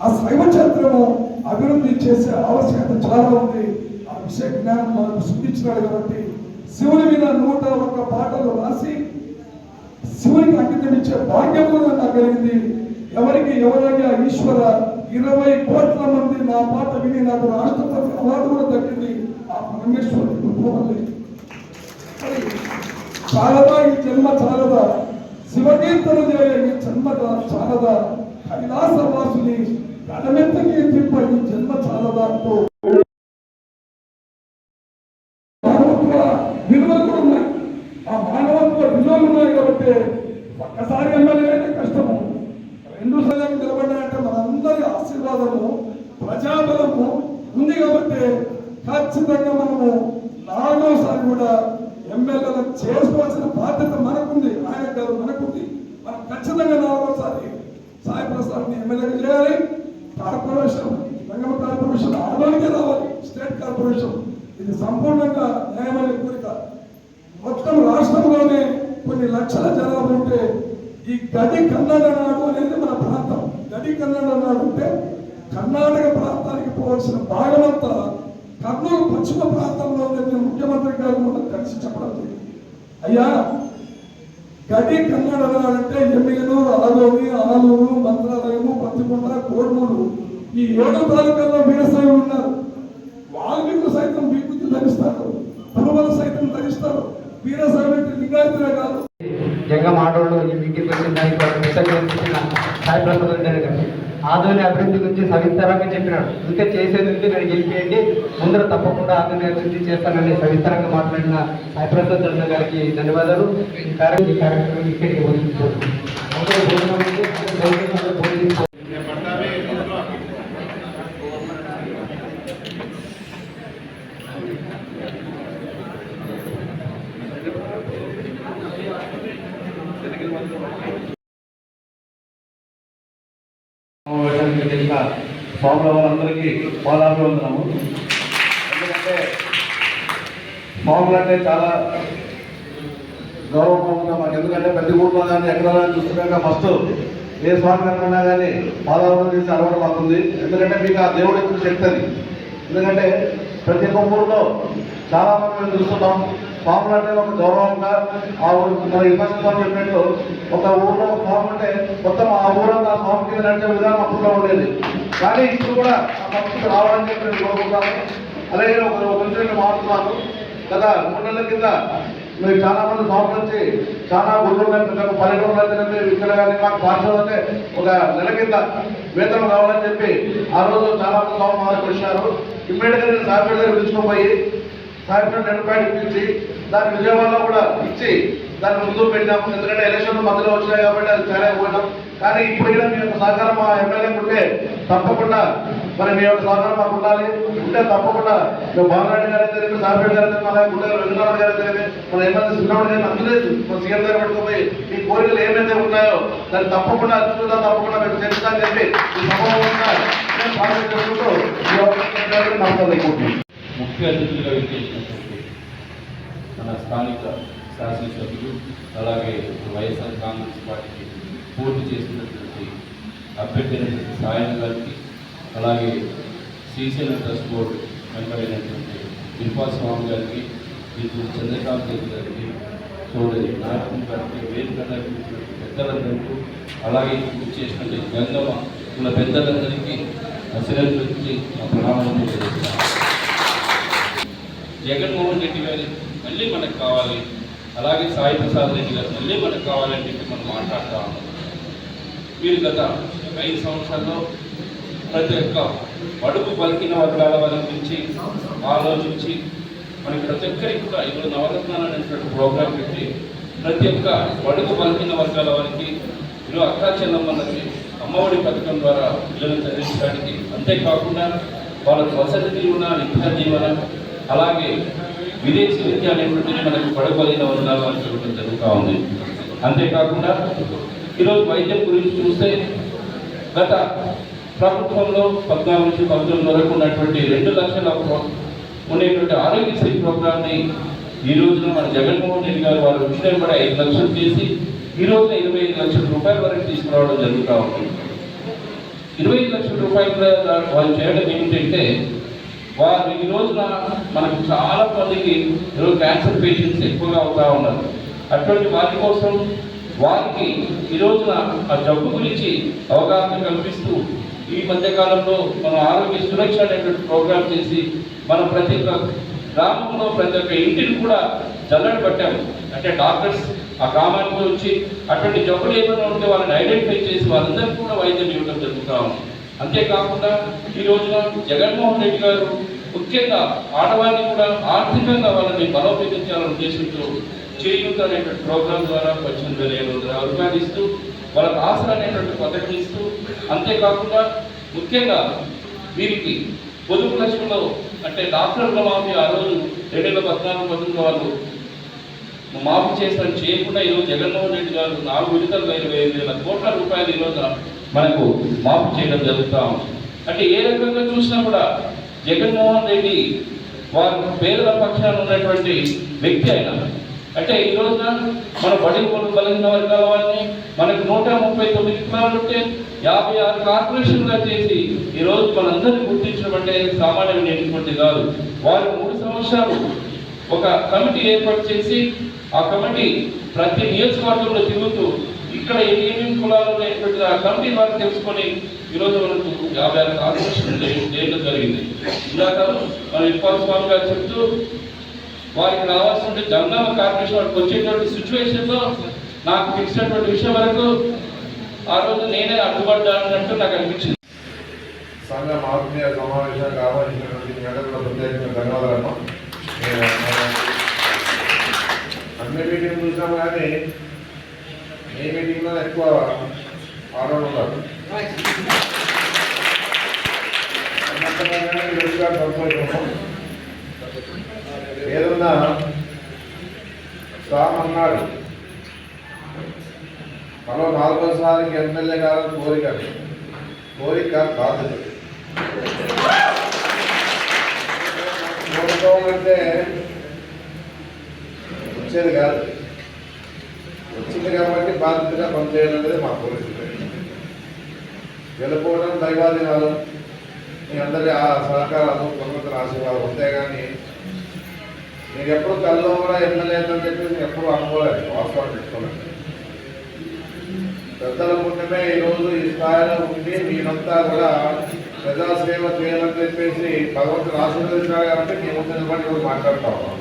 ఆ శైవ క్షేత్రము అభివృద్ధి చేసే ఆవశ్యకత చాలా ఉంది. ఆ విషయ జ్ఞానం మనకు సృష్టించినాడు కాబట్టి శివుని మీద నూట ఒక్క పాటలు రాసి శివునికి అంకితం ఇచ్చే భాగ్యం కూడా నాకు కలిగింది. ఎవరికి ఎవరైనా ఈశ్వర ఇరవై కోట్ల మంది నా పాట విని నాకు రాష్ట్రపతి అవార్డు కూడా దక్కింది. ఆ పరమేశ్వరుడు చాలదా ఈ జన్మ చాలదా? శివకీర్తన చేయ ఈ జన్మ చాలదా? కైలాసవాసుని గడమెత్తకి తిప్ప ఈ జన్మ చాలదా అంటూ మానవత్వ విలువలు కూడా ఉన్నాయి ఆ మానవత్వ విలువలు ఉన్నాయి కాబట్టి ఒక్కసారి ఎమ్మెల్యే అయితే కష్టము రెండు సార్లు నిలబడ్డాయంటే మనందరి ఆశీర్వాదము ప్రజాబలము ఉంది కాబట్టి ఖచ్చితంగా మనము నాలుగోసారి కూడా ఎమ్మెల్యేలను చేసుకోవాల్సిన బాధ్యత మనకుంది ఆయన కాదు మనకుంది మనం ఖచ్చితంగా నాలుగోసారి సాయి ప్రసాద్ని ఎమ్మెల్యేగా చేయాలి. కార్పొరేషన్ రంగం కార్పొరేషన్ ఆడవానికే రావాలి. State corporation. ఇది సంపూర్ణంగా న్యాయమైన కోరిక. మొత్తం రాష్ట్రంలోనే కొన్ని లక్షల జనాభా ఉంటే ఈ గడి కన్నడ నాడు అనేది మన ప్రాంతం. గడి కన్నడ నాడు అంటే కర్ణాటక ప్రాంతానికి పోవాల్సిన భాగమంతా కర్నూలు పశ్చిమ ప్రాంతంలో నేను ముఖ్యమంత్రి గారు మొన్న కలిసి చెప్పడం జరిగింది. అయ్యా గడి కన్నడ నాడు అంటే ఎమ్మిగనూరు ఆదోని ఆలూరు మంత్రాలయము పత్తికొండ కోడమూరు ఈ ఏడు తాలూకాల్లో వీరశైవులు ఉన్నారు. వాల్మీకులు సైతం విభూతి ధరిస్తారు పురువలు సైతం ధరిస్తారు వీరశైవులు అంటే లింగాయతులే కాదు. జంగం ఆడోళ్ళు ఈ మీటింగ్ వచ్చిన దానికి ఒక సాయి ప్రసాద్ రెడ్డి గారు. ఆధునిక అభివృద్ధి గురించి సవిస్తారంగా చెప్పినాడు. ఇంకా చేసేది ఉంటే నేను గెలిపేయండి ముందర తప్పకుండా ఆధునిక అభివృద్ధి చేస్తానని సవిస్తారంగా మాట్లాడిన సాయి ప్రసాద్ గారికి ధన్యవాదాలు. ఈ ఈ కార్యక్రమం ఇక్కడికి వదిలిపోతుంది అందరూ భోజనం ఉంది, అందరూ దయచేసి అందరూ భోజనం సమావేశానికి వెళ్ళిన అందరికీ పాదాభివందనము. ఎందుకంటే మామూలు అంటే చాలా గౌరవపూర్వకంగా మాకు ఎందుకంటే ప్రతి ఊళ్ళో కానీ ఎక్కడ చూస్తున్నాక ఫస్ట్ ఏ స్వామి కానీ పాదాభివందనం చేసి అలవాటు పడుతుంది ఎందుకంటే మీకు ఆ దేవుడు ఇచ్చిన శక్తి అది. ఎందుకంటే ప్రతి ఒక్క ఊళ్ళో చాలామంది మేము చూస్తున్నాం ఫార్ములా అంటే ఒక గౌరవంగా ఆ ఊరు మన ఇబ్బంది చెప్పినట్టు ఒక ఊర్లో ఒక ఫామ్ ఉంటే మొత్తం ఆ ఊరంతా ఆ ఫామ్ కింద నడిచే విధానం అప్పుడులో ఉండేది. కానీ ఇప్పుడు కూడా ఆ పరిస్థితి రావాలని చెప్పి నేను కోరుకుంటాను. అలాగే ఒక ఒక విషయం మాట్లాడుతున్నాను. గత మూడు నెలల కింద మీరు చాలా మంది స్వాములు వచ్చి చాలా గుళ్ళు పల్లెటూరులో అయితేనే ఇక్కడ కానీ మాకు పాఠశాల అంటే ఒక నెల కింద వేతనం కావాలని చెప్పి ఆ రోజు చాలా మంది స్వామి మా దగ్గరికి వచ్చినారు ఇమ్మీడియట్గా నేను సాఫ్ట్వేర్ దగ్గర పిలుచుకోపోయి సాయంత్రం నెట్ పాయింట్ ఇప్పించి దాన్ని విజయవాడలో కూడా ఇచ్చి దాన్ని ముందు పెట్టాం ఎందుకంటే ఎలక్షన్లు మధ్యలో వచ్చినాయి కాబట్టి అది చేయలేకపోయినాం కానీ ఇప్పుడు కూడా మీ యొక్క సహకారం మా ఎమ్మెల్యే ఉంటే తప్పకుండా మరి మీ యొక్క సహకారం మాకు ఉండాలి. ఉంటే తప్పకుండా మేము బాలరెడ్డి గారు అయితే సాఫ్ట్వేర్ గారు అయితే అలాగే గుండె వెంకటరావు గారు అయితే మన ఎమ్మెల్యే శ్రీరాముడు గారిని అందరూ మన సీఎం గారు పెట్టుకుపోయి మీ కోరికలు ఏమైతే ఉన్నాయో దాన్ని తప్పకుండా అచ్చుదా తప్పకుండా మేము చేస్తామని చెప్పి ఈ అతిథులుగా నేను మన స్థానిక శాసనసభ్యులు అలాగే వైఎస్ఆర్ కాంగ్రెస్ పార్టీకి పోటీ చేసినటువంటి అభ్యర్థి అయినటువంటి సాయం గారికి అలాగే శ్రీశైలం ట్రస్ట్ బోర్డు మెంబర్ అయినటువంటి ఇర్ఫా స్వామి గారికి ఇప్పుడు చంద్రకాంత్ రెడ్డి గారికి సోదరి నారాయణ గారికి వేదిక పెద్దలందరికీ అలాగే చేసినటువంటి గంగమ్మ ఇలా పెద్దలందరికీ అసిరెడ్డి ఆ ప్రణామాలు జగన్మోహన్ రెడ్డి గారు మళ్ళీ మనకు కావాలి. అలాగే సాయి ప్రసాద్ రెడ్డి గారు మళ్ళీ మనకు కావాలని చెప్పి మనం మాట్లాడుతూ ఉన్నాం. మీరు గత ఐదు సంవత్సరాల్లో ప్రతి ఒక్క అడుగు పలికిన వర్గాల వారి గురించి ఆలోచించి మనకి ప్రతి ఒక్కరికి కూడా ఇప్పుడు నవరత్నాలు అనేటువంటి ప్రోగ్రాం పెట్టి ప్రతి ఒక్క అడుగు పలికిన వర్గాల వారికి ఇల్లు అక్కా చెల్లమ్మలకి అమ్మఒడి పథకం ద్వారా పిల్లలను చదివించడానికి అంతేకాకుండా వాళ్ళకి వసతి జీవన విద్యా జీవన అలాగే విదేశీ విద్య అనేటువంటిది మనకు పడగలిగిన ఉండాలి వారికి ఇవ్వడం జరుగుతూ ఉంది. అంతేకాకుండా ఈరోజు వైద్యం గురించి చూస్తే గత ప్రభుత్వంలో పద్నాలుగు నుంచి పంతొమ్మిది వరకు ఉన్నటువంటి రెండు లక్షల ఉండేటువంటి ఆరోగ్యశ్రీ ప్రోగ్రామ్ని ఈ రోజున మన జగన్మోహన్ రెడ్డి గారు వారు విషయం కూడా ఐదు లక్షలు చేసి ఈ రోజున ఇరవై ఐదు లక్షల రూపాయల వరకు తీసుకురావడం జరుగుతూ ఉంది. ఇరవై ఐదు లక్షల రూపాయల వాళ్ళు చేయడం ఏమిటంటే వారు ఈ రోజున మనకు చాలా మందికి ఈరోజు క్యాన్సర్ పేషెంట్స్ ఎక్కువగా అవుతా ఉన్నారు. అటువంటి వారి కోసం వారికి ఈ రోజున ఆ జబ్బు గురించి అవగాహన కల్పిస్తూ ఈ మధ్యకాలంలో మనం ఆరోగ్య సురక్ష అనేటువంటి ప్రోగ్రామ్ చేసి మనం ప్రతి ఒక్క గ్రామంలో ప్రతి ఒక్క ఇంటిని కూడా జల్లడి పట్టాము. అంటే డాక్టర్స్ ఆ గ్రామానికి వచ్చి అటువంటి జబ్బులు ఏమైనా ఉంటే వాళ్ళని ఐడెంటిఫై చేసి వాళ్ళందరికీ కూడా వైద్యం ఇవ్వడం జరుగుతూ ఉంది. అంతేకాకుండా ఈ రోజున జగన్మోహన్ రెడ్డి గారు ముఖ్యంగా ఆడవారిని కూడా ఆర్థికంగా వాళ్ళని బలోపేతించాలనే ఉద్దేశంతో చేయూత అనేటువంటి ప్రోగ్రాం ద్వారా పద్దెనిమిది వేల ఐదు వందల రూపాయలు ఇస్తూ వాళ్ళకి ఆసరా అనేటువంటి పథకం ఇస్తూ అంతేకాకుండా ముఖ్యంగా వీరికి పొదుపు లక్ష్యంలో అంటే డాక్టర్ల మాఫీ ఆ రోజు రెండు వేల పద్నాలుగు పంతొమ్మిది వాళ్ళు మాఫీ చేస్తారని చేయకుండా ఈరోజు జగన్మోహన్ రెడ్డి గారు నాలుగు విడతలు ఇరవై ఐదు వేల కోట్ల రూపాయలు ఈరోజు మనకు మాపు చేయడం జరుగుతూ ఉంది. అంటే ఏ రకంగా చూసినా కూడా జగన్మోహన్ రెడ్డి వారి పేదల పక్షాన ఉన్నటువంటి వ్యక్తి ఆయన. అంటే ఈ రోజున మన బడి బలిగిన వర్గాల వారిని మనకు నూట ముప్పై తొమ్మిది కులాలు ఉంటే యాభై ఆరు కార్పొరేషన్గా చేసి ఈ రోజు మనందరినీ గుర్తించడం అంటే సామాన్యమైనటువంటి కాదు. వారు మూడు సంవత్సరాలు ఒక కమిటీ ఏర్పాటు చేసి ఆ కమిటీ ప్రతి నియోజకవర్గంలో తిరుగుతూ ఇక్కడ ఏమేమి కులాలు అనేటువంటి ఆ కమిటీ వారు తెలుసుకొని ఈరోజు మనకు యాభై ఆరు కార్పొరేషన్ చేయడం జరిగింది. ఇందాక మన ఇప్పాల్ స్వామి గారు చెప్తూ వారికి రావాల్సిన జంగమ కార్పొరేషన్ వారికి వచ్చేటువంటి సిచ్యువేషన్లో నాకు తెలిసినటువంటి విషయం వరకు ఆ రోజు నేనే అడ్డుపడ్డానట్టు నాకు అనిపించింది. సంఘం ఆత్మీయ సమావేశానికి ఆహ్వానించినటువంటి మేడంలో ప్రత్యేకంగా మన అన్ని మీటింగ్ చూసినాం కానీ ఏ మీటింగ్లో ఎక్కువ ఆడవాళ్ళు ఉన్నారు. ఏదన్నా సామ్ అన్నాడు మరో నాలుగోసారికి ఎమ్మెల్యే గారు కోరిక కోరిక బాధ్యత. అంటే వచ్చేది కాదు. వచ్చింది కాబట్టి బాధ్యతగా పనిచేయాలనేది మా పరిస్థితి వెళ్ళిపోవడం దైవాధీనాలు. మీ అందరి ఆ సహకారాలు భగవంతుని ఆశీర్వాదం ఉంటే కానీ నేను ఎప్పుడు కల్లో కూడా ఎమ్మెల్యే అని చెప్పి నేను ఎప్పుడు అనుకోలేదు. వాస్తవం పెట్టుకోలేదు పెద్దల పుణ్యమే ఈరోజు ఈ స్థాయిలో ఉండి మీరంతా కూడా ప్రజాసేవ చేయాలని చెప్పేసి భగవంతుడు ఆశీర్వదించారు కాబట్టి మేము ముందు నిలబడి ఇప్పుడు మాట్లాడుతా ఉన్నాం.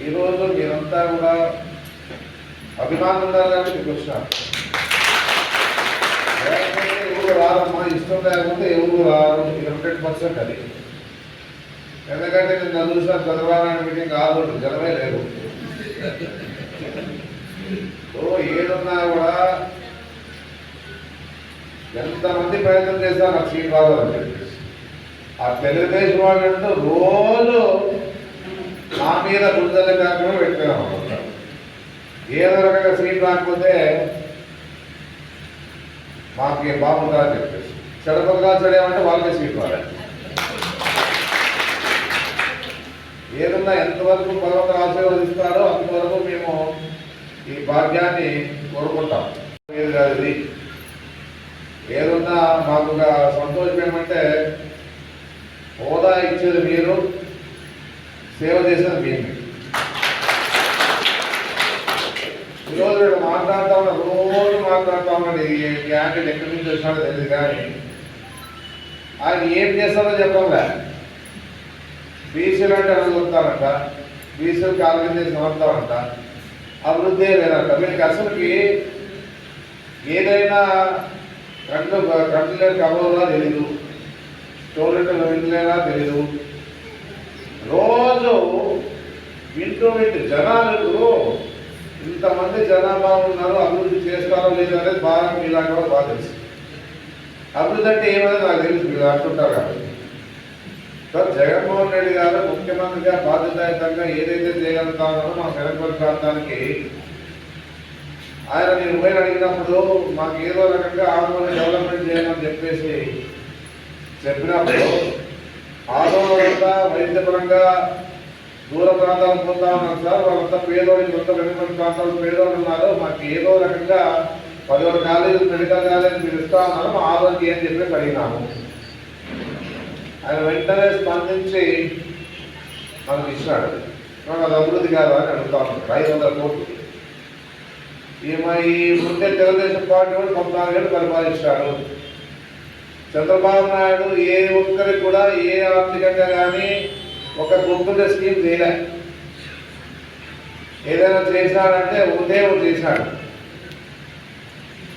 ఈరోజు మీరంతా కూడా అభిమానం ఉండాలి కాబట్టి మీకు వచ్చినారు ఎవరు రారమ్మా ఇష్టం లేకపోతే ఎవరు రారు ఇది హండ్రెడ్ పర్సెంట్ అది. ఎందుకంటే నేను నన్ను చూసిన చంద్రబాబు మీటింగ్ కాదు జనమే లేదు సో ఏదున్నా కూడా ఎంతమంది ప్రయత్నం చేస్తారు నాకు సీట్ రావాలని చెప్పేసి. ఆ తెలుగుదేశం వాళ్ళంటూ రోజు నా మీద గురుదల కార్యక్రమం పెట్టినాం ఏదో రకంగా సీట్ రాకపోతే మాకు బాగుంటుందని అని చెప్పేసి. చెడపగా చెడేమంటే వాళ్ళకే సీట్ రాలేదు ఏదన్నా ఎంతవరకు పర్వత ఆశీర్వదిస్తారో అంతవరకు మేము ఈ భాగ్యాన్ని కోరుకుంటాం. ఏది కాదు ఇది. ఏదన్నా మాకు ఒక సంతోషం ఏమంటే హోదా ఇచ్చేది మీరు. సేవ చేసేది మేము. ఈరోజు నేను మాట్లాడుతా ఉన్నా రోజు మాట్లాడుతా ఉన్నాడు. ఈ క్యాండిడేట్ ఎక్కడి నుంచి వచ్చినాడో తెలియదు కానీ ఆయన ఏం చేస్తారో చెప్పంలే. బీసీలు అంటే అనుకుంటారంట బీసీలకు ఆర్గనైజేషన్ సమర్థమంట అభివృద్ధి లేదంట. వీళ్ళకి అసలుకి ఏదైనా కంట్లు కంట్లు లేని కబుర్లా తెలీదు. స్టోరీలు వినలేనా తెలీదు. రోజు వింటూ వింటూ జనాలు ఇంతమంది జనాభా ఉన్నారు అభివృద్ధి చేస్తారో లేదో అనేది బాగా మీలా కూడా బాగా తెలుసు. అభివృద్ధి అంటే ఏమనేది నాకు తెలుసు మీరు అంటుంటారు కాబట్టి సార్ జగన్మోహన్ రెడ్డి గారు ముఖ్యమంత్రిగా బాధ్యతాయుతంగా ఏదైతే చేయగలుగుతారో మా వెనకబడి ప్రాంతానికి ఆయన నేను పోయి అడిగినప్పుడు మాకు ఏదో రకంగా ఆందోళన డెవలప్మెంట్ చేయమని చెప్పేసి చెప్పినప్పుడు ఆదోళనంతా వైద్యపరంగా దూర ప్రాంతాలకు పోతా ఉన్నారు సార్ వాళ్ళంతా పేదోళ్ళు కొంత వెనుకబడిన ప్రాంతాలు పేదోళ్ళు ఉన్నారు. మాకు ఏదో రకంగా పదివేల కాలేజీలు మెడికల్ కాలేజ్ మీరు ఇస్తా ఉన్నారు మా ఆరోగ్యం అని చెప్పి అడిగినాము. ఆయన వెంటనే స్పందించి మనకు ఇచ్చినాడు. మనకు అది అభివృద్ధి కాదా అని అడుగుతా ఉన్నాడు ఐదు వందల కోట్లు. ఈమె ఈ ముందే తెలుగుదేశం పార్టీ కూడా పద్నాలుగేళ్ళు పరిపాలించాడు చంద్రబాబు నాయుడు ఏ ఒక్కరికి కూడా ఏ ఆర్థికంగా కానీ ఒక గుర్తుండే స్కీమ్ చేయలే. ఏదైనా చేశాడంటే ఉదయం చేశాడు.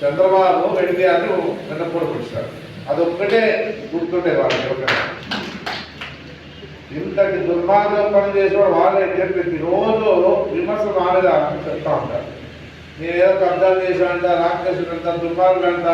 చంద్రబాబు ఎన్టీఆర్ను వెన్నపూడ పిలిచాడు అది ఒక్కటే గుర్తుండే వాళ్ళకి ఎవరికైనా. ఇంతటి దుర్మార్గం పని చేసేవాడు వాళ్ళే చెప్పి రోజు విమర్శలు మారేదా చెప్తా ఉంటారు నేనేదో కబ్జాలు చేశాడంట రాక్షసుడంట దుర్మార్గుడంట